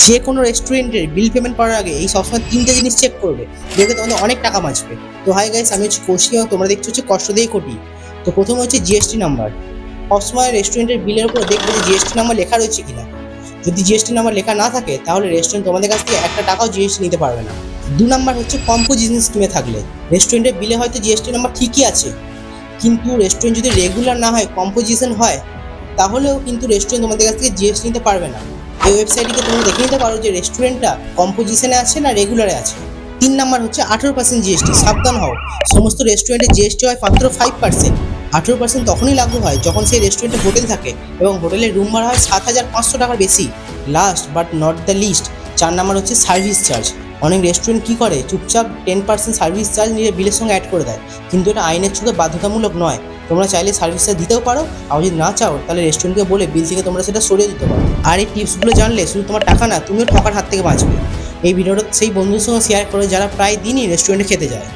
যে কোনো রেস্টুরেন্টের বিল পেমেন্ট করার আগে এই সবসময় তিনটে জিনিস চেক করবে। দেখবে তোমাদের অনেক টাকা বাঁচবে। তো হাই গাইস আমি হচ্ছে কৌশিক এবং তোমরা দেখছ হচ্ছে কষ্ট দিয়ে কোটি তো প্রথমে হচ্ছে জিএসটি নাম্বার সবসময় রেস্টুরেন্টের বিলের উপরে দেখবে যে জিএসটি নাম্বার লেখা রয়েছে কিনা। যদি জিএসটি নাম্বার লেখা না থাকে, তাহলে রেস্টুরেন্ট তোমাদের কাছ থেকে একটা টাকাও জিএসটি নিতে পারবে না। দু নাম্বার হচ্ছে কম্পোজিশন স্কিমে থাকলে। রেস্টুরেন্টের বিলে হয়তো জিএসটি নাম্বার ঠিকই আছে। কিন্তু রেস্টুরেন্ট যদি রেগুলার না হয় কম্পোজিশন হয়, তাহলেও কিন্তু রেস্টুরেন্ট তোমাদের কাছ থেকে জিএসটি নিতে পারবে না। এই ওয়েবসাইটটিতে তোমরা দেখে নিতে পারো যে রেস্টুরেন্টটা কম্পোজিশনে আছে না রেগুলারে আছে? তিন নাম্বার হচ্ছে আঠেরো পার্সেন্ট জিএসটি সাবধান হও। সমস্ত রেস্টুরেন্টে জিএসটি হয় মাত্র ফাইভ পার্সেন্ট আঠেরো পার্সেন্ট তখনই লাগু হয় যখন সেই রেস্টুরেন্টে হোটেল থাকে এবং হোটেলের রুম ভাড়া হয় সাত হাজার পাঁচশো টাকার বেশি। Last but not the least চার নাম্বার হচ্ছে সার্ভিস চার্জ অনেক রেস্টুরেন্ট কী করে? চুপচাপ টেন পার্সেন্ট সার্ভিস চার্জ নিজের বিলের সঙ্গে অ্যাড করে দেয়। কিন্তু এটা আইনের চোখে বাধ্যতামূলক নয়। তোমরা চাইলে সার্ভিসটা দিতেও পারো, আর যদি না চাও, তাহলে রেস্টুরেন্টকে বলে বিল থেকে তোমরা সেটা সরিয়ে দিতে পারো। আর এই টিপসগুলো জানলে শুধু তোমার টাকা না, তুমিও ঠকার হাত থেকে বাঁচবে। এই ভিডিওটা সেই বন্ধুর সঙ্গে শেয়ার করো যারা প্রায় দিনই রেস্টুরেন্টে খেতে যায়।